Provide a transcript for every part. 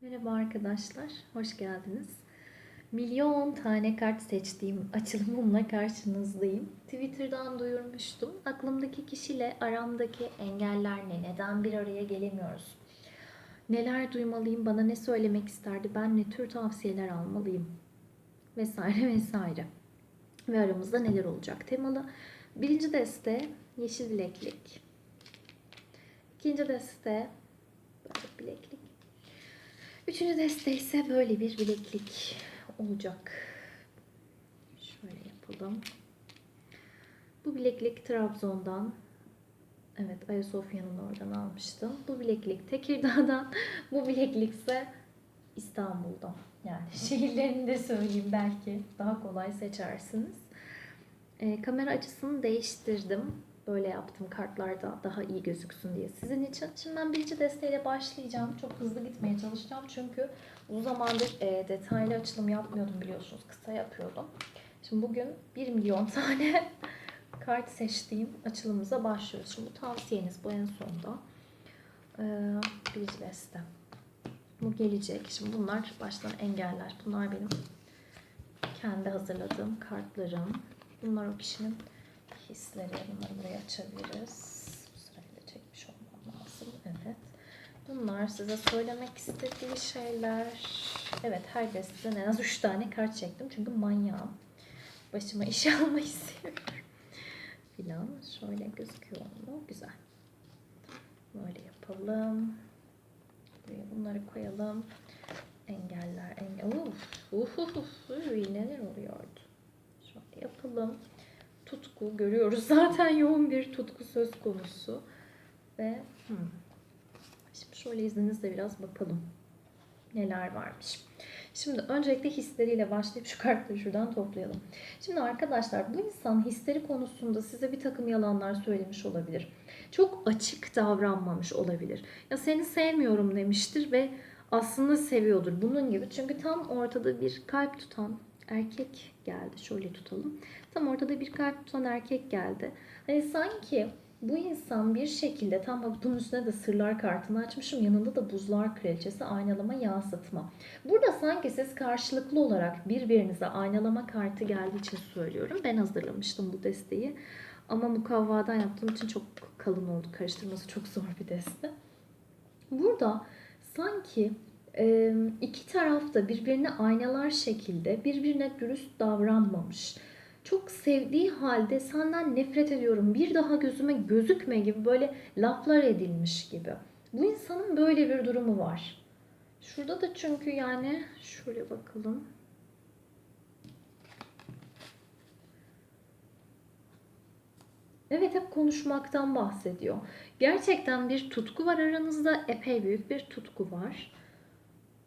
Merhaba arkadaşlar, hoş geldiniz. Milyon tane kart seçtiğim açılımımla karşınızdayım. Twitter'dan duyurmuştum. Aklımdaki kişiyle aramdaki engeller ne? Neden bir araya gelemiyoruz? Neler duymalıyım? Bana ne söylemek isterdi? Ben ne tür tavsiyeler almalıyım? Vesaire vesaire. Ve aramızda neler olacak temalı. Birinci deste yeşil bileklik. İkinci deste böyle bileklik. Üçüncü deste ise böyle bir bileklik olacak. Şöyle yapalım. Bu bileklik Trabzon'dan. Evet Ayasofya'nın oradan almıştım. Bu bileklik Tekirdağ'dan. Bu bileklik ise İstanbul'dan. Yani şehirlerini de söyleyeyim belki daha kolay seçersiniz. Ee, kamera açısını değiştirdim. Böyle yaptım kartlarda daha iyi gözüksün diye sizin için. Şimdi ben birinci desteğiyle başlayacağım. Çok hızlı gitmeye çalışacağım çünkü uzun zamandır e, detaylı açılım yapmıyordum biliyorsunuz. Kısa yapıyordum. Şimdi bugün 1 milyon tane kart seçtiğim açılımımıza başlıyoruz. Şimdi bu tavsiyeniz bu en sonda. Ee, birinci deste. Bu gelecek. Şimdi bunlar baştan engeller. Bunlar benim kendi hazırladığım kartlarım. Bunlar o kişinin hisleri. Bunları buraya açabiliriz. Bu sırayla çekmiş olmam lazım. Evet. Bunlar size söylemek istediği şeyler. Evet her desteden en az 3 tane kart çektim. Çünkü manyağım. Başıma iş almayı seviyorum. Filan. Şöyle gözüküyor mu? Güzel. Böyle yapalım. Buraya bunları koyalım. Engeller. Engel. Uf, uf, uf, uf. Neler oluyordu? Şöyle yapalım tutku görüyoruz. Zaten yoğun bir tutku söz konusu. Ve hmm. şimdi şöyle izninizle biraz bakalım neler varmış. Şimdi öncelikle hisleriyle başlayıp şu kartları şuradan toplayalım. Şimdi arkadaşlar bu insan hisleri konusunda size bir takım yalanlar söylemiş olabilir. Çok açık davranmamış olabilir. Ya seni sevmiyorum demiştir ve aslında seviyordur. Bunun gibi çünkü tam ortada bir kalp tutan erkek geldi. Şöyle tutalım. Tam ortada bir kalp tutan erkek geldi. Hani sanki bu insan bir şekilde tam bak bunun üstüne de sırlar kartını açmışım. Yanında da buzlar kraliçesi aynalama yansıtma. Burada sanki siz karşılıklı olarak birbirinize aynalama kartı geldiği için söylüyorum. Ben hazırlamıştım bu desteği. Ama mukavvadan yaptığım için çok kalın oldu. Karıştırması çok zor bir deste. Burada sanki iki tarafta birbirine aynalar şekilde birbirine dürüst davranmamış. Çok sevdiği halde senden nefret ediyorum bir daha gözüme gözükme gibi böyle laflar edilmiş gibi. Bu insanın böyle bir durumu var. Şurada da çünkü yani şöyle bakalım. Evet hep konuşmaktan bahsediyor. Gerçekten bir tutku var aranızda. Epey büyük bir tutku var.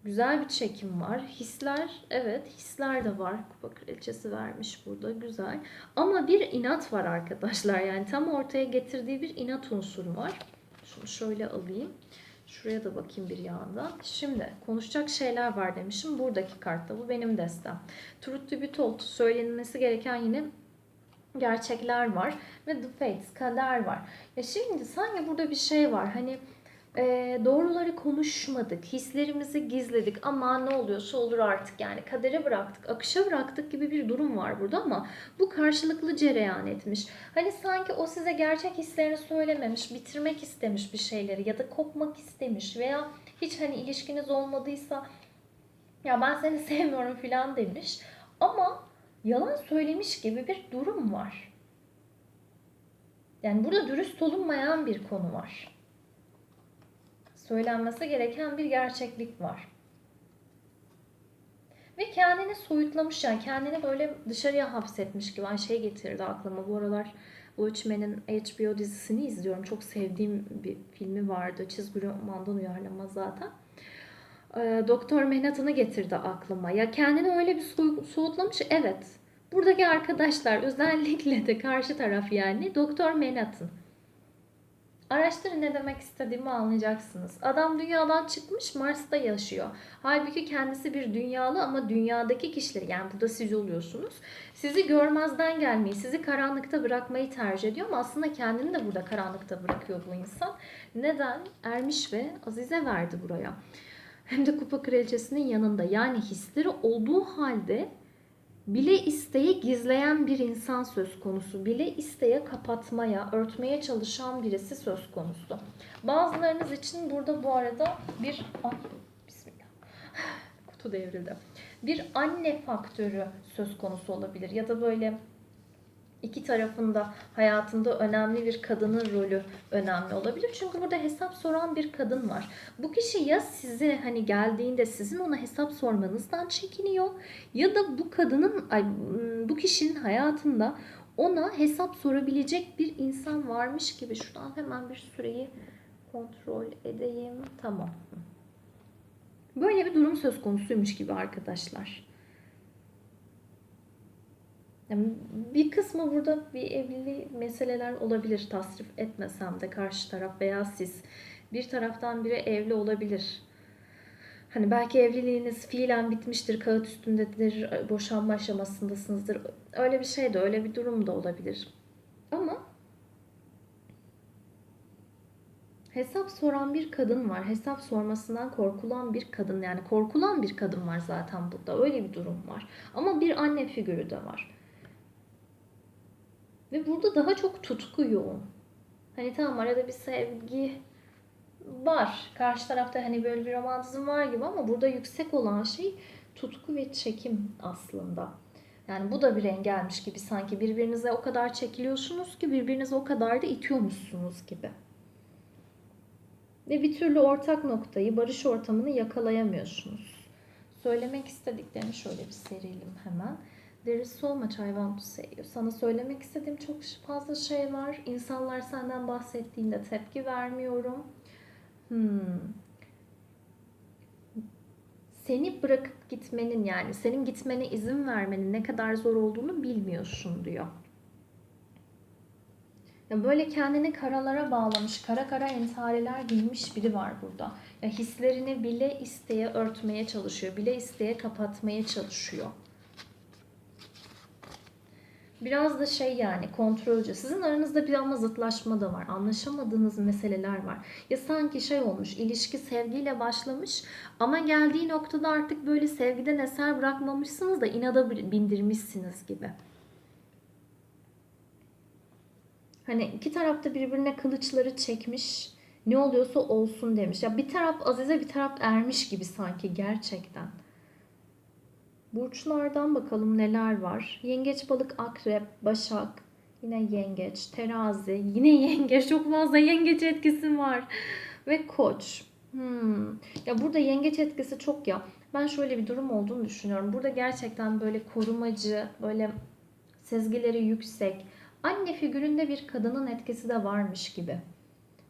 Güzel bir çekim var. Hisler, evet hisler de var. Kupa kraliçesi vermiş burada. Güzel. Ama bir inat var arkadaşlar. Yani tam ortaya getirdiği bir inat unsuru var. Şunu şöyle alayım. Şuraya da bakayım bir yandan. Şimdi konuşacak şeyler var demişim. Buradaki kartta bu benim destem. Truth to be told söylenmesi gereken yine gerçekler var. Ve the fates, kader var. Ya şimdi sanki burada bir şey var. Hani e, doğruları konuşmadık, hislerimizi gizledik ama ne oluyorsa olur artık yani kadere bıraktık, akışa bıraktık gibi bir durum var burada ama bu karşılıklı cereyan etmiş. Hani sanki o size gerçek hislerini söylememiş, bitirmek istemiş bir şeyleri ya da kopmak istemiş veya hiç hani ilişkiniz olmadıysa ya ben seni sevmiyorum falan demiş ama yalan söylemiş gibi bir durum var. Yani burada dürüst olunmayan bir konu var söylenmesi gereken bir gerçeklik var. Ve kendini soyutlamış yani kendini böyle dışarıya hapsetmiş gibi. Ay şey getirdi aklıma bu aralar Watchmen'in HBO dizisini izliyorum. Çok sevdiğim bir filmi vardı. Çizgi romandan uyarlama zaten. Ee, Doktor Manhattan'ı getirdi aklıma. Ya kendini öyle bir soy- soğutlamış. Evet. Buradaki arkadaşlar özellikle de karşı taraf yani Doktor Manhattan. Araştırın ne demek istediğimi anlayacaksınız. Adam dünyadan çıkmış Mars'ta yaşıyor. Halbuki kendisi bir dünyalı ama dünyadaki kişileri yani burada siz oluyorsunuz. Sizi görmezden gelmeyi, sizi karanlıkta bırakmayı tercih ediyor ama aslında kendini de burada karanlıkta bırakıyor bu insan. Neden? Ermiş ve Azize verdi buraya. hem de kupa kraliçesinin yanında. Yani hisleri olduğu halde bile isteye gizleyen bir insan söz konusu. Bile isteye kapatmaya, örtmeye çalışan birisi söz konusu. Bazılarınız için burada bu arada bir... Ay, bismillah. Kutu devrildi. Bir anne faktörü söz konusu olabilir. Ya da böyle iki tarafında hayatında önemli bir kadının rolü önemli olabilir. Çünkü burada hesap soran bir kadın var. Bu kişi ya size hani geldiğinde sizin ona hesap sormanızdan çekiniyor ya da bu kadının bu kişinin hayatında ona hesap sorabilecek bir insan varmış gibi. Şuradan hemen bir süreyi kontrol edeyim. Tamam. Böyle bir durum söz konusuymuş gibi arkadaşlar. Bir kısmı burada bir evliliği meseleler olabilir tasrif etmesem de karşı taraf veya siz. Bir taraftan biri evli olabilir. Hani belki evliliğiniz fiilen bitmiştir, kağıt üstündedir, boşanma aşamasındasınızdır. Öyle bir şey de, öyle bir durum da olabilir. Ama hesap soran bir kadın var. Hesap sormasından korkulan bir kadın. Yani korkulan bir kadın var zaten burada. Öyle bir durum var. Ama bir anne figürü de var. Ve burada daha çok tutku yoğun. Hani tamam arada bir sevgi var. Karşı tarafta hani böyle bir romantizm var gibi ama burada yüksek olan şey tutku ve çekim aslında. Yani bu da bir engelmiş gibi sanki birbirinize o kadar çekiliyorsunuz ki birbirinize o kadar da itiyormuşsunuz gibi. Ve bir türlü ortak noktayı, barış ortamını yakalayamıyorsunuz. Söylemek istediklerini şöyle bir serelim hemen. There is so much I want to say. Sana söylemek istediğim çok fazla şey var. İnsanlar senden bahsettiğinde tepki vermiyorum. Hmm. Seni bırakıp gitmenin yani senin gitmene izin vermenin ne kadar zor olduğunu bilmiyorsun diyor. Ya böyle kendini karalara bağlamış, kara kara entareler giymiş biri var burada. Ya hislerini bile isteye örtmeye çalışıyor, bile isteye kapatmaya çalışıyor. Biraz da şey yani kontrolcü. Sizin aranızda bir ama zıtlaşma da var. Anlaşamadığınız meseleler var. Ya sanki şey olmuş, ilişki sevgiyle başlamış ama geldiği noktada artık böyle sevgiden eser bırakmamışsınız da inada bindirmişsiniz gibi. Hani iki tarafta birbirine kılıçları çekmiş, ne oluyorsa olsun demiş. Ya bir taraf Azize bir taraf ermiş gibi sanki gerçekten. Burçlardan bakalım neler var. Yengeç, balık, akrep, başak, yine yengeç, terazi, yine yengeç. Çok fazla yengeç etkisi var. Ve koç. Hmm. Ya burada yengeç etkisi çok ya. Ben şöyle bir durum olduğunu düşünüyorum. Burada gerçekten böyle korumacı, böyle sezgileri yüksek, anne figüründe bir kadının etkisi de varmış gibi.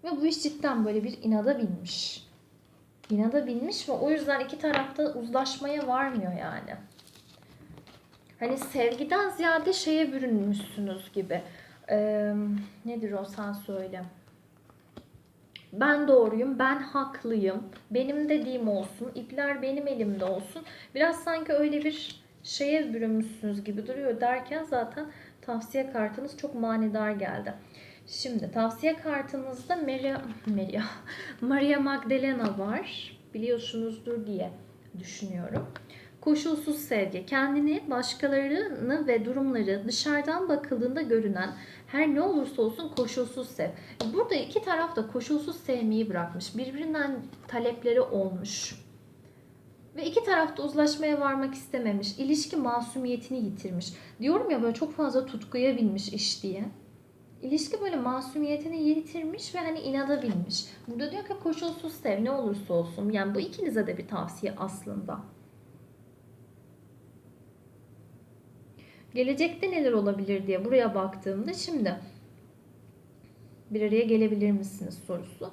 Ve bu iş cidden böyle bir inada binmiş. İnada binmiş ve o yüzden iki tarafta uzlaşmaya varmıyor yani. Hani sevgiden ziyade şeye bürünmüşsünüz gibi. Ee, nedir o sen söyle. Ben doğruyum, ben haklıyım, benim dediğim olsun, ipler benim elimde olsun. Biraz sanki öyle bir şeye bürünmüşsünüz gibi duruyor derken zaten tavsiye kartınız çok manidar geldi. Şimdi tavsiye kartınızda Maria, Maria, Maria Magdalena var. Biliyorsunuzdur diye düşünüyorum. Koşulsuz sevgi, kendini, başkalarını ve durumları dışarıdan bakıldığında görünen her ne olursa olsun koşulsuz sev. Burada iki taraf da koşulsuz sevmeyi bırakmış. Birbirinden talepleri olmuş. Ve iki taraf da uzlaşmaya varmak istememiş. İlişki masumiyetini yitirmiş. Diyorum ya böyle çok fazla tutkuya binmiş iş diye. İlişki böyle masumiyetini yitirmiş ve hani inada binmiş. Burada diyor ki koşulsuz sev ne olursa olsun. Yani bu ikinize de bir tavsiye aslında. Gelecekte neler olabilir diye buraya baktığımda şimdi bir araya gelebilir misiniz sorusu.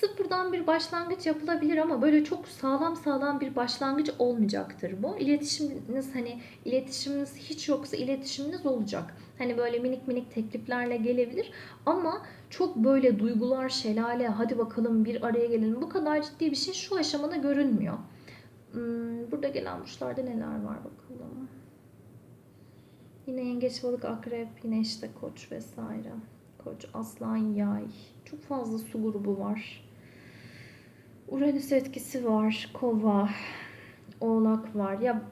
Sıfırdan bir başlangıç yapılabilir ama böyle çok sağlam sağlam bir başlangıç olmayacaktır bu. İletişiminiz hani iletişiminiz hiç yoksa iletişiminiz olacak. Hani böyle minik minik tekliflerle gelebilir ama çok böyle duygular şelale hadi bakalım bir araya gelelim bu kadar ciddi bir şey şu aşamada görünmüyor. Hmm, burada gelen burçlarda neler var bakalım. Yine yengeç, balık, akrep, yine işte koç vesaire. Koç, aslan, yay. Çok fazla su grubu var. Uranüs etkisi var. Kova, Oğlak var. Ya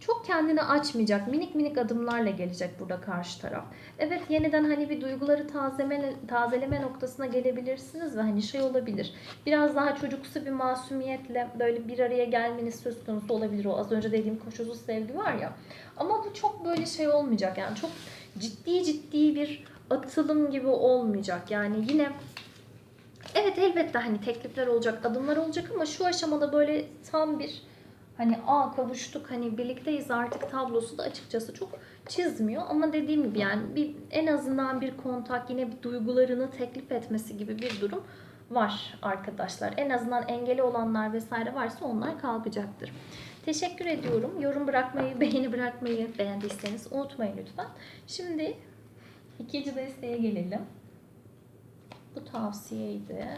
çok kendini açmayacak. Minik minik adımlarla gelecek burada karşı taraf. Evet yeniden hani bir duyguları tazeme, tazeleme noktasına gelebilirsiniz ve hani şey olabilir. Biraz daha çocuksu bir masumiyetle böyle bir araya gelmeniz söz konusu olabilir. O az önce dediğim koşulsuz sevgi var ya. Ama bu çok böyle şey olmayacak. Yani çok ciddi ciddi bir atılım gibi olmayacak. Yani yine Evet elbette hani teklifler olacak, adımlar olacak ama şu aşamada böyle tam bir hani aa kavuştuk hani birlikteyiz artık tablosu da açıkçası çok çizmiyor ama dediğim gibi yani bir en azından bir kontak yine bir duygularını teklif etmesi gibi bir durum var arkadaşlar. En azından engeli olanlar vesaire varsa onlar kalkacaktır. Teşekkür ediyorum. Yorum bırakmayı, beğeni bırakmayı beğendiyseniz unutmayın lütfen. Şimdi ikinci desteğe gelelim. Bu tavsiyeydi.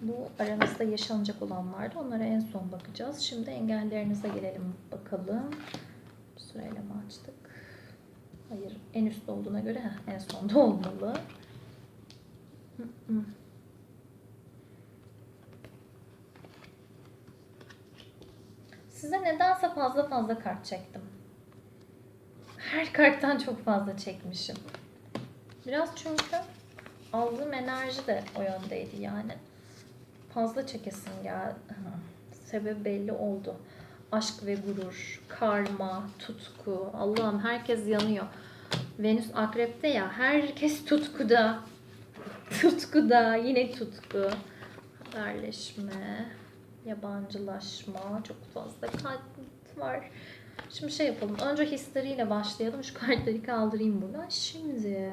Bu aranızda yaşanacak olanlardı. Onlara en son bakacağız. Şimdi engellerinize gelelim bakalım. Sırayla mı açtık? Hayır. En üstte olduğuna göre heh, en sonda olmalı. Size nedense fazla fazla kart çektim. Her karttan çok fazla çekmişim. Biraz çünkü aldığım enerji de o yöndeydi yani. Fazla çekesim geldi. Sebep belli oldu. Aşk ve gurur, karma, tutku. Allah'ım herkes yanıyor. Venüs akrepte ya herkes tutkuda. Tutkuda yine tutku. Haberleşme, yabancılaşma çok fazla kart var. Şimdi şey yapalım. Önce hisleriyle başlayalım. Şu kartları kaldırayım buradan. Şimdi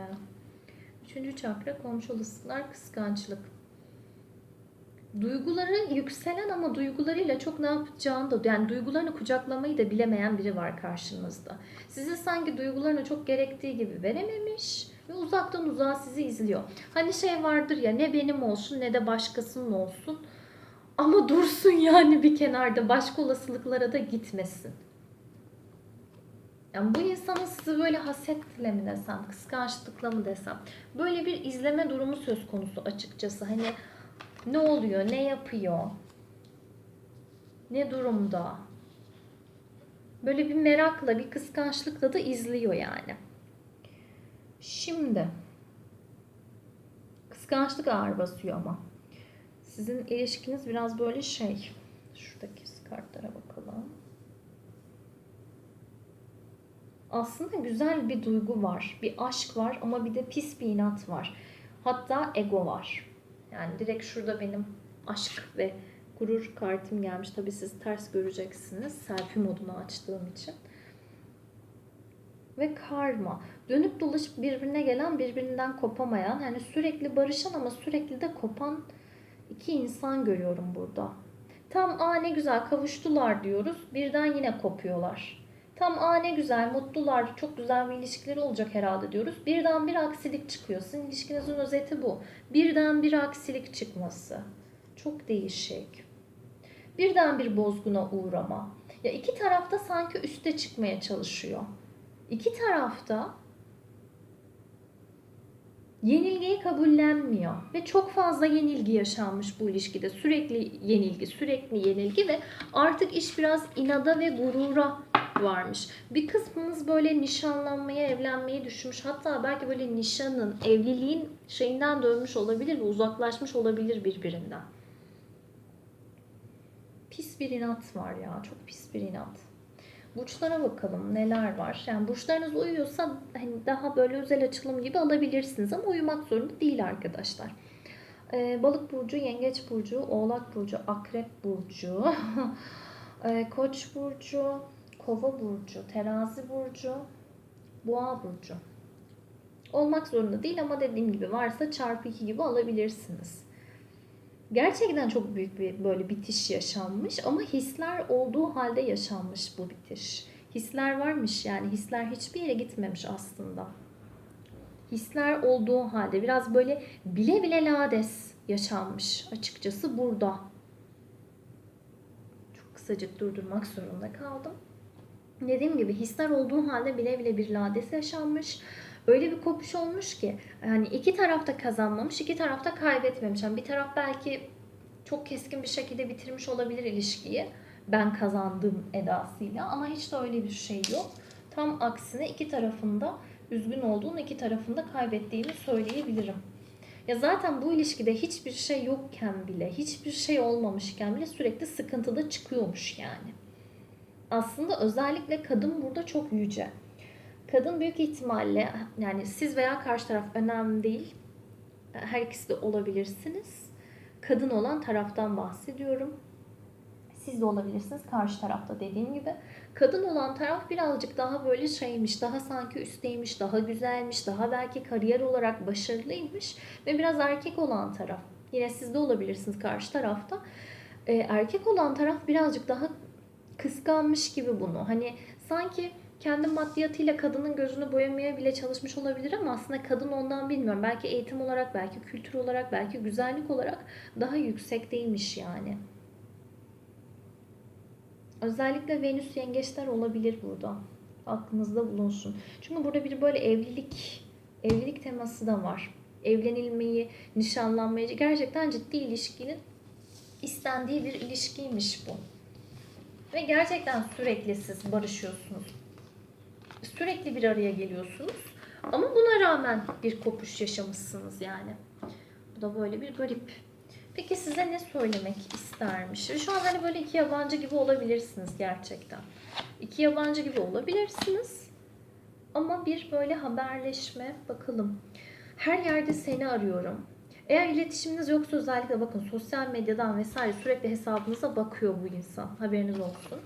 Üçüncü çakra komşu olasılıklar kıskançlık. Duyguları yükselen ama duygularıyla çok ne yapacağını da yani duygularını kucaklamayı da bilemeyen biri var karşınızda. Size sanki duygularını çok gerektiği gibi verememiş ve uzaktan uzağa sizi izliyor. Hani şey vardır ya ne benim olsun ne de başkasının olsun ama dursun yani bir kenarda başka olasılıklara da gitmesin. Yani bu insanın sizi böyle hasetle mi desem, kıskançlıkla mı desem, böyle bir izleme durumu söz konusu açıkçası. Hani ne oluyor, ne yapıyor, ne durumda. Böyle bir merakla, bir kıskançlıkla da izliyor yani. Şimdi kıskançlık ağır basıyor ama. Sizin ilişkiniz biraz böyle şey. Şuradaki kartlara bakalım. Aslında güzel bir duygu var. Bir aşk var ama bir de pis bir inat var. Hatta ego var. Yani direkt şurada benim aşk ve gurur kartım gelmiş. Tabi siz ters göreceksiniz. Selfie modunu açtığım için. Ve karma. Dönüp dolaşıp birbirine gelen, birbirinden kopamayan, yani sürekli barışan ama sürekli de kopan iki insan görüyorum burada. Tam aa ne güzel kavuştular diyoruz. Birden yine kopuyorlar. Tam aa ne güzel, mutlular, çok güzel bir ilişkileri olacak herhalde diyoruz. Birden bir aksilik çıkıyor. Sizin ilişkinizin özeti bu. Birden bir aksilik çıkması. Çok değişik. Birden bir bozguna uğrama. Ya iki tarafta sanki üste çıkmaya çalışıyor. İki tarafta yenilgiyi kabullenmiyor ve çok fazla yenilgi yaşanmış bu ilişkide. Sürekli yenilgi, sürekli yenilgi ve artık iş biraz inada ve gurura varmış. Bir kısmınız böyle nişanlanmaya, evlenmeyi düşünmüş. Hatta belki böyle nişanın, evliliğin şeyinden dönmüş olabilir ve uzaklaşmış olabilir birbirinden. Pis bir inat var ya. Çok pis bir inat. Burçlara bakalım neler var. Yani burçlarınız uyuyorsa hani daha böyle özel açılım gibi alabilirsiniz ama uyumak zorunda değil arkadaşlar. Ee, balık burcu, yengeç burcu, oğlak burcu, akrep burcu, ee, koç burcu, kova burcu, terazi burcu, boğa burcu. Olmak zorunda değil ama dediğim gibi varsa çarpı 2 gibi alabilirsiniz. Gerçekten çok büyük bir böyle bitiş yaşanmış ama hisler olduğu halde yaşanmış bu bitiş. Hisler varmış yani hisler hiçbir yere gitmemiş aslında. Hisler olduğu halde biraz böyle bile bile lades yaşanmış açıkçası burada. Çok kısacık durdurmak zorunda kaldım. Dediğim gibi hisler olduğu halde bile bile bir lades yaşanmış öyle bir kopuş olmuş ki hani iki tarafta kazanmamış, iki tarafta kaybetmemiş. Yani bir taraf belki çok keskin bir şekilde bitirmiş olabilir ilişkiyi. Ben kazandım edasıyla ama hiç de öyle bir şey yok. Tam aksine iki tarafında üzgün olduğunu, iki tarafında kaybettiğini söyleyebilirim. Ya zaten bu ilişkide hiçbir şey yokken bile, hiçbir şey olmamışken bile sürekli sıkıntıda çıkıyormuş yani. Aslında özellikle kadın burada çok yüce. Kadın büyük ihtimalle yani siz veya karşı taraf önemli değil. Her ikisi de olabilirsiniz. Kadın olan taraftan bahsediyorum. Siz de olabilirsiniz karşı tarafta dediğim gibi. Kadın olan taraf birazcık daha böyle şeymiş, daha sanki üstteymiş, daha güzelmiş, daha belki kariyer olarak başarılıymış ve biraz erkek olan taraf. Yine siz de olabilirsiniz karşı tarafta. Ee, erkek olan taraf birazcık daha kıskanmış gibi bunu. Hani sanki kendi maddiyatıyla kadının gözünü boyamaya bile çalışmış olabilir ama aslında kadın ondan bilmiyorum. Belki eğitim olarak, belki kültür olarak, belki güzellik olarak daha yüksekteymiş yani. Özellikle Venüs yengeçler olabilir burada. Aklınızda bulunsun. Çünkü burada bir böyle evlilik evlilik teması da var. Evlenilmeyi, nişanlanmayı gerçekten ciddi ilişkinin istendiği bir ilişkiymiş bu. Ve gerçekten sürekli siz barışıyorsunuz. Sürekli bir araya geliyorsunuz. Ama buna rağmen bir kopuş yaşamışsınız yani. Bu da böyle bir garip. Peki size ne söylemek istermiş? Şu an hani böyle iki yabancı gibi olabilirsiniz gerçekten. İki yabancı gibi olabilirsiniz. Ama bir böyle haberleşme bakalım. Her yerde seni arıyorum. Eğer iletişiminiz yoksa özellikle bakın sosyal medyadan vesaire sürekli hesabınıza bakıyor bu insan. Haberiniz olsun.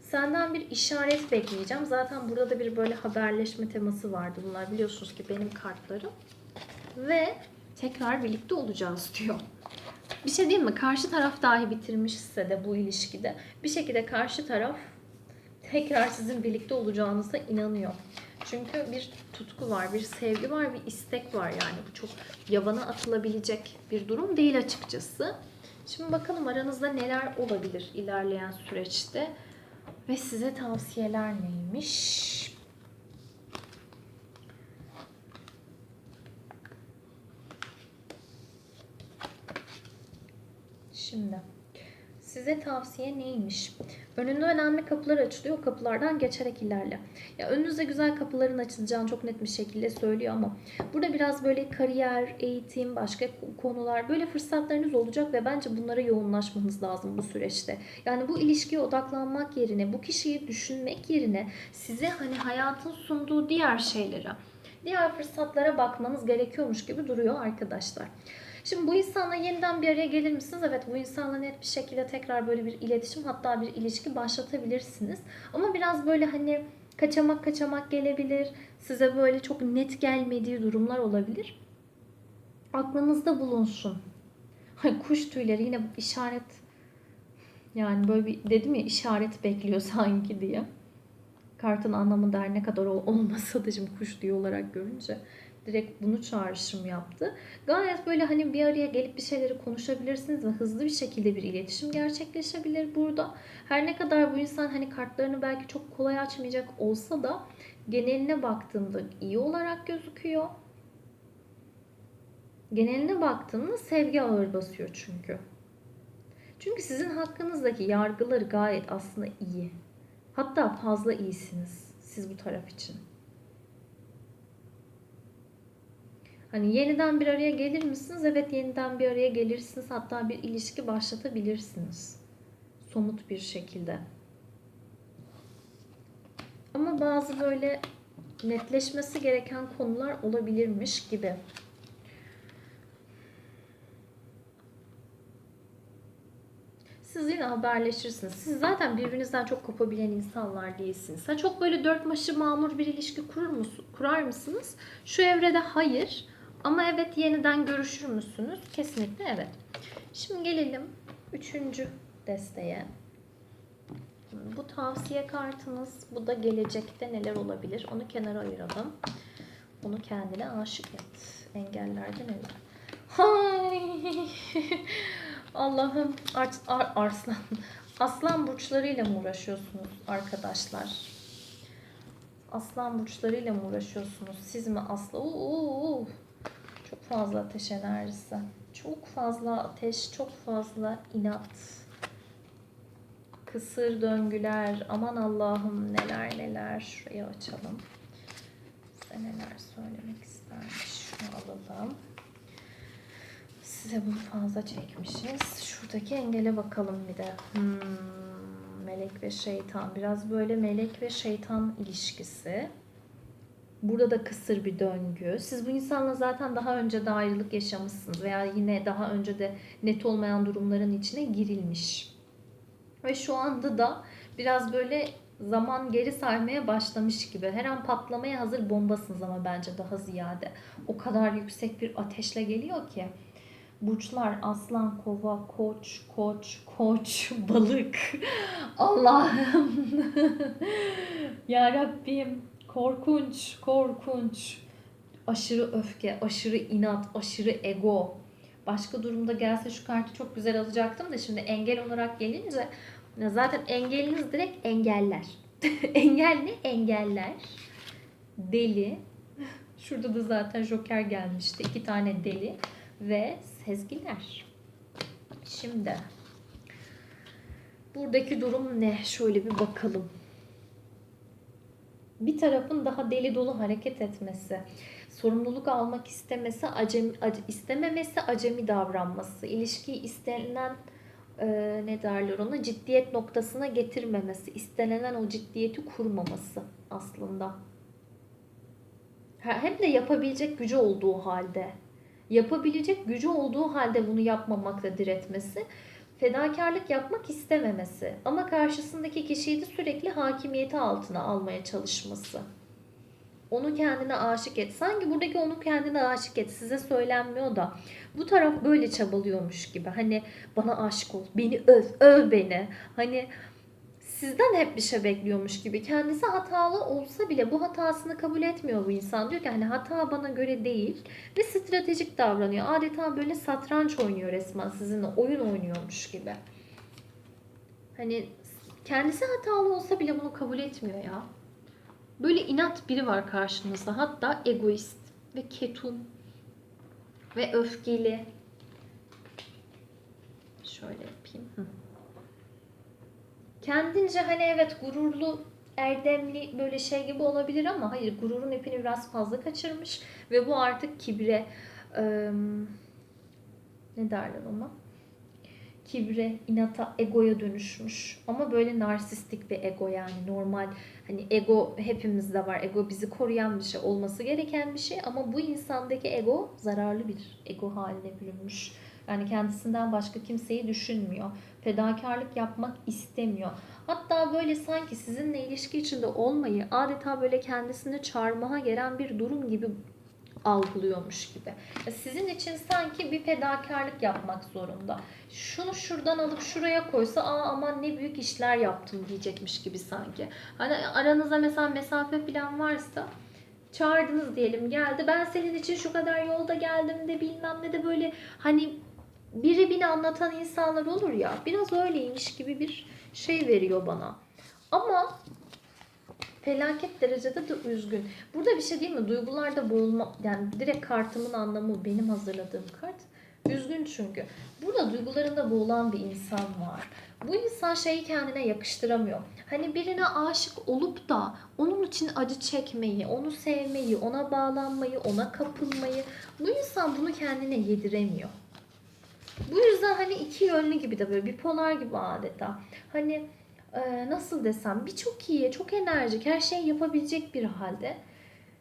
Senden bir işaret bekleyeceğim. Zaten burada da bir böyle haberleşme teması vardı. Bunlar biliyorsunuz ki benim kartlarım. Ve tekrar birlikte olacağız diyor. Bir şey diyeyim mi? Karşı taraf dahi bitirmişse de bu ilişkide bir şekilde karşı taraf tekrar sizin birlikte olacağınıza inanıyor. Çünkü bir tutku var, bir sevgi var, bir istek var yani. Bu çok yabana atılabilecek bir durum değil açıkçası. Şimdi bakalım aranızda neler olabilir ilerleyen süreçte ve size tavsiyeler neymiş? Şimdi size tavsiye neymiş? Önünde önemli kapılar açılıyor. O kapılardan geçerek ilerle. Ya önünüzde güzel kapıların açılacağını çok net bir şekilde söylüyor ama burada biraz böyle kariyer, eğitim, başka konular böyle fırsatlarınız olacak ve bence bunlara yoğunlaşmanız lazım bu süreçte. Yani bu ilişkiye odaklanmak yerine, bu kişiyi düşünmek yerine size hani hayatın sunduğu diğer şeylere, diğer fırsatlara bakmanız gerekiyormuş gibi duruyor arkadaşlar. Şimdi bu insanla yeniden bir araya gelir misiniz? Evet bu insanla net bir şekilde tekrar böyle bir iletişim hatta bir ilişki başlatabilirsiniz. Ama biraz böyle hani kaçamak kaçamak gelebilir. Size böyle çok net gelmediği durumlar olabilir. Aklınızda bulunsun. Kuş tüyleri yine işaret yani böyle bir dedim ya işaret bekliyor sanki diye. Kartın anlamı der ne kadar olmasa da şimdi kuş tüyü olarak görünce direkt bunu çağrışım yaptı. Gayet böyle hani bir araya gelip bir şeyleri konuşabilirsiniz ve hızlı bir şekilde bir iletişim gerçekleşebilir burada. Her ne kadar bu insan hani kartlarını belki çok kolay açmayacak olsa da geneline baktığımda iyi olarak gözüküyor. Geneline baktığımda sevgi ağır basıyor çünkü. Çünkü sizin hakkınızdaki yargıları gayet aslında iyi. Hatta fazla iyisiniz siz bu taraf için. Hani yeniden bir araya gelir misiniz? Evet yeniden bir araya gelirsiniz. Hatta bir ilişki başlatabilirsiniz. Somut bir şekilde. Ama bazı böyle netleşmesi gereken konular olabilirmiş gibi. Siz yine haberleşirsiniz. Siz zaten birbirinizden çok kopabilen insanlar değilsiniz. Ha çok böyle dört maşı mamur bir ilişki kurur musun, kurar mısınız? Şu evrede hayır. Ama evet yeniden görüşür müsünüz? Kesinlikle evet. Şimdi gelelim üçüncü desteğe. Bu tavsiye kartınız. Bu da gelecekte neler olabilir? Onu kenara ayıralım. Onu kendine aşık et. Engellerde neler? Hay! Allah'ım ar ar arslan. Aslan burçlarıyla mı uğraşıyorsunuz arkadaşlar? Aslan burçlarıyla mı uğraşıyorsunuz? Siz mi aslan? Uuu, çok fazla ateş enerjisi. Çok fazla ateş, çok fazla inat. Kısır döngüler. Aman Allah'ım neler neler. Şurayı açalım. Size neler söylemek istermiş. Şunu alalım. Size bunu fazla çekmişiz. Şuradaki engele bakalım bir de. Hmm, melek ve şeytan. Biraz böyle melek ve şeytan ilişkisi. Burada da kısır bir döngü. Siz bu insanla zaten daha önce de ayrılık yaşamışsınız veya yine daha önce de net olmayan durumların içine girilmiş. Ve şu anda da biraz böyle zaman geri saymaya başlamış gibi. Her an patlamaya hazır bombasınız ama bence daha ziyade. O kadar yüksek bir ateşle geliyor ki. Burçlar aslan, kova, koç, koç, koç, balık. Allah'ım. ya Rabbim korkunç, korkunç. Aşırı öfke, aşırı inat, aşırı ego. Başka durumda gelse şu kartı çok güzel alacaktım da şimdi engel olarak gelince zaten engeliniz direkt engeller. Engel ne? Engeller. Deli. Şurada da zaten Joker gelmişti. İki tane deli ve sezgiler. Şimdi buradaki durum ne? Şöyle bir bakalım. Bir tarafın daha deli dolu hareket etmesi, sorumluluk almak istemesi, acemi, ac- istememesi, acemi davranması, ilişkiyi istenilen e, ne derler ona ciddiyet noktasına getirmemesi, istenilen o ciddiyeti kurmaması aslında. Hem de yapabilecek gücü olduğu halde. Yapabilecek gücü olduğu halde bunu yapmamakla diretmesi. Fedakarlık yapmak istememesi. Ama karşısındaki kişiyi de sürekli hakimiyeti altına almaya çalışması. Onu kendine aşık et. Sanki buradaki onu kendine aşık et. Size söylenmiyor da. Bu taraf böyle çabalıyormuş gibi. Hani bana aşık ol. Beni öv. Öv beni. Hani sizden hep bir şey bekliyormuş gibi. Kendisi hatalı olsa bile bu hatasını kabul etmiyor bu insan. Diyor ki hani hata bana göre değil ve stratejik davranıyor. Adeta böyle satranç oynuyor resmen sizinle oyun oynuyormuş gibi. Hani kendisi hatalı olsa bile bunu kabul etmiyor ya. Böyle inat biri var karşınızda. Hatta egoist ve ketum ve öfkeli. Şöyle yapayım. Hı. Kendince hani evet gururlu, erdemli böyle şey gibi olabilir ama hayır gururun ipini biraz fazla kaçırmış ve bu artık kibre eee, ne derler ona? Kibre, inata, egoya dönüşmüş. Ama böyle narsistik bir ego yani normal hani ego hepimizde var. Ego bizi koruyan bir şey, olması gereken bir şey ama bu insandaki ego zararlı bir ego haline bürünmüş. Yani kendisinden başka kimseyi düşünmüyor. Fedakarlık yapmak istemiyor. Hatta böyle sanki sizinle ilişki içinde olmayı adeta böyle kendisini çarmıha gelen bir durum gibi algılıyormuş gibi. Sizin için sanki bir fedakarlık yapmak zorunda. Şunu şuradan alıp şuraya koysa aa aman ne büyük işler yaptım diyecekmiş gibi sanki. Hani aranızda mesela mesafe falan varsa çağırdınız diyelim geldi. Ben senin için şu kadar yolda geldim de bilmem ne de böyle hani biri bini anlatan insanlar olur ya biraz öyleymiş gibi bir şey veriyor bana. Ama felaket derecede de üzgün. Burada bir şey değil mi? Duygularda boğulma yani direkt kartımın anlamı benim hazırladığım kart. Üzgün çünkü. Burada duygularında boğulan bir insan var. Bu insan şeyi kendine yakıştıramıyor. Hani birine aşık olup da onun için acı çekmeyi, onu sevmeyi, ona bağlanmayı, ona kapılmayı bu insan bunu kendine yediremiyor. Bu yüzden hani iki yönlü gibi de böyle bipolar gibi adeta. Hani e, nasıl desem birçok iyi, çok enerjik, her şeyi yapabilecek bir halde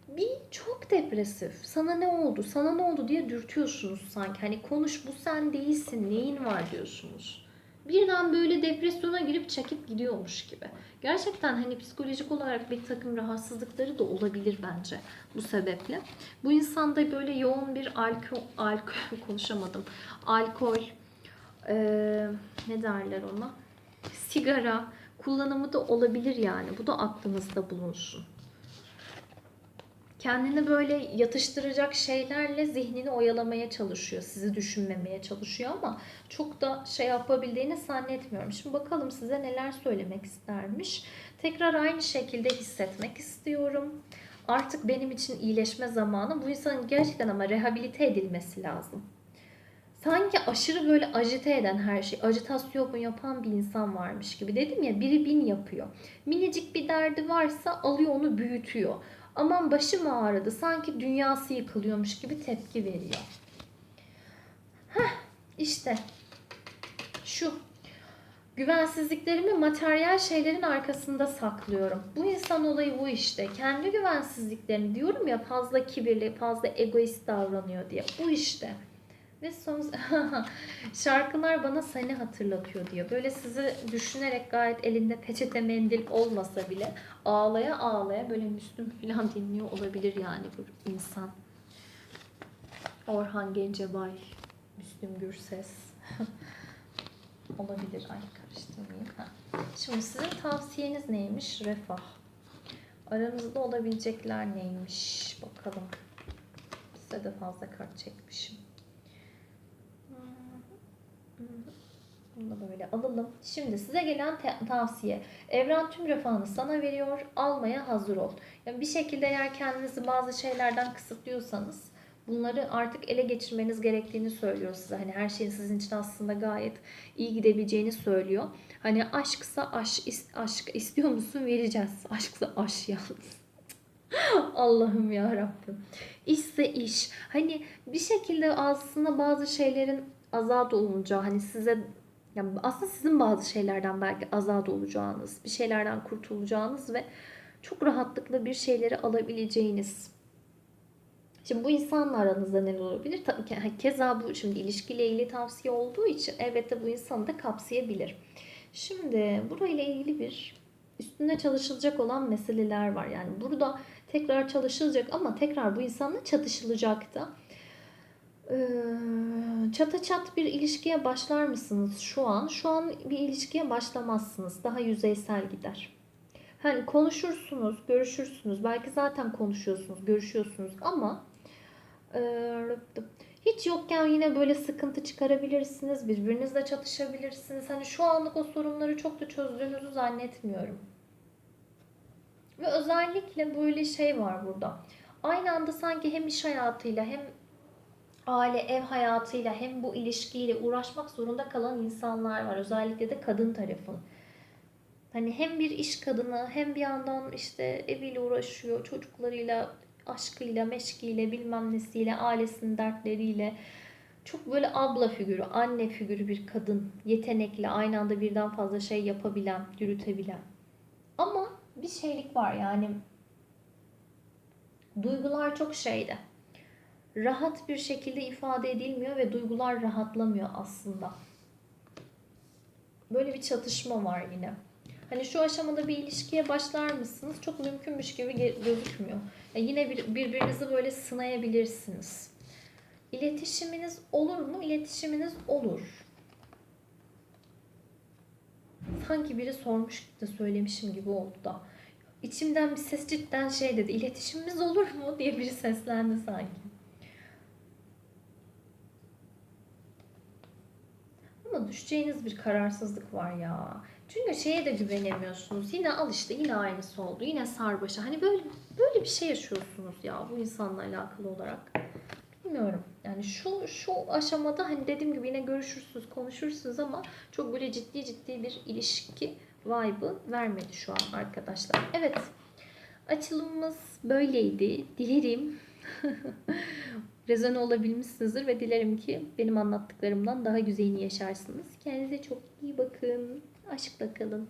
bir çok depresif. Sana ne oldu? Sana ne oldu diye dürtüyorsunuz sanki. Hani konuş bu sen değilsin. Neyin var diyorsunuz. Birden böyle depresyona girip çekip gidiyormuş gibi. Gerçekten hani psikolojik olarak bir takım rahatsızlıkları da olabilir bence bu sebeple. Bu insanda böyle yoğun bir alkol, alkol konuşamadım. Alkol, eee, ne derler ona? Sigara kullanımı da olabilir yani. Bu da aklınızda bulunsun kendini böyle yatıştıracak şeylerle zihnini oyalamaya çalışıyor. Sizi düşünmemeye çalışıyor ama çok da şey yapabildiğini zannetmiyorum. Şimdi bakalım size neler söylemek istermiş. Tekrar aynı şekilde hissetmek istiyorum. Artık benim için iyileşme zamanı. Bu insanın gerçekten ama rehabilite edilmesi lazım. sanki aşırı böyle agite eden her şey, ajitasyon yapan bir insan varmış gibi. Dedim ya biri bin yapıyor. Minicik bir derdi varsa alıyor onu büyütüyor. Aman başım ağrıdı sanki dünyası yıkılıyormuş gibi tepki veriyor. Heh işte şu güvensizliklerimi materyal şeylerin arkasında saklıyorum. Bu insan olayı bu işte. Kendi güvensizliklerini diyorum ya fazla kibirli, fazla egoist davranıyor diye. Bu işte. Ve son şarkılar bana seni hatırlatıyor diyor. Böyle sizi düşünerek gayet elinde peçete mendil olmasa bile ağlaya ağlaya böyle Müslüm falan dinliyor olabilir yani bu insan. Orhan Gencebay, Müslüm Gürses. olabilir. Ay karıştırmayayım. Ha. Şimdi sizin tavsiyeniz neymiş? Refah. Aranızda olabilecekler neymiş? Bakalım. Size de fazla kart çekmişim. Bunu da böyle alalım. Şimdi size gelen tavsiye. Evren tüm refahını sana veriyor. Almaya hazır ol. Yani bir şekilde eğer kendinizi bazı şeylerden kısıtlıyorsanız bunları artık ele geçirmeniz gerektiğini söylüyor size. Hani her şeyin sizin için aslında gayet iyi gidebileceğini söylüyor. Hani aşksa aşk, is- aşk istiyor musun vereceğiz. Aşksa aşk yalnız. Allah'ım ya Rabbim. İşse iş. Hani bir şekilde aslında bazı şeylerin azat olunca hani size yani aslında sizin bazı şeylerden belki azat olacağınız, bir şeylerden kurtulacağınız ve çok rahatlıkla bir şeyleri alabileceğiniz. Şimdi bu insanla aranızda neler olabilir? Tabii ki keza bu şimdi ilişkiyle ilgili tavsiye olduğu için elbette bu insanı da kapsayabilir. Şimdi burayla ilgili bir üstünde çalışılacak olan meseleler var. Yani burada tekrar çalışılacak ama tekrar bu insanla çatışılacak da. Ee, çata çat bir ilişkiye başlar mısınız şu an? Şu an bir ilişkiye başlamazsınız. Daha yüzeysel gider. Hani konuşursunuz, görüşürsünüz. Belki zaten konuşuyorsunuz, görüşüyorsunuz ama e, hiç yokken yine böyle sıkıntı çıkarabilirsiniz. Birbirinizle çatışabilirsiniz. Hani şu anlık o sorunları çok da çözdüğünüzü zannetmiyorum. Ve özellikle böyle şey var burada. Aynı anda sanki hem iş hayatıyla hem aile, ev hayatıyla hem bu ilişkiyle uğraşmak zorunda kalan insanlar var. Özellikle de kadın tarafın. Hani hem bir iş kadını hem bir yandan işte eviyle uğraşıyor, çocuklarıyla, aşkıyla, meşkiyle, bilmem nesiyle, ailesinin dertleriyle. Çok böyle abla figürü, anne figürü bir kadın. Yetenekli, aynı anda birden fazla şey yapabilen, yürütebilen. Ama bir şeylik var yani. Duygular çok şeyde rahat bir şekilde ifade edilmiyor ve duygular rahatlamıyor aslında. Böyle bir çatışma var yine. Hani şu aşamada bir ilişkiye başlar mısınız? Çok mümkünmüş gibi gözükmüyor. Yani yine bir, birbirinizi böyle sınayabilirsiniz. İletişiminiz olur mu? İletişiminiz olur. Sanki biri sormuş da söylemişim gibi oldu da. İçimden bir ses cidden şey dedi. İletişimimiz olur mu diye biri seslendi sanki. Ama düşeceğiniz bir kararsızlık var ya. Çünkü şeye de güvenemiyorsunuz. Yine al işte yine aynısı oldu. Yine sarbaşa. Hani böyle böyle bir şey yaşıyorsunuz ya bu insanla alakalı olarak. Bilmiyorum. Yani şu şu aşamada hani dediğim gibi yine görüşürsünüz, konuşursunuz ama çok böyle ciddi ciddi bir ilişki vibe'ı vermedi şu an arkadaşlar. Evet. Açılımımız böyleydi. Dilerim rezone olabilmişsinizdir ve dilerim ki benim anlattıklarımdan daha güzelini yaşarsınız. Kendinize çok iyi bakın. Aşkla kalın.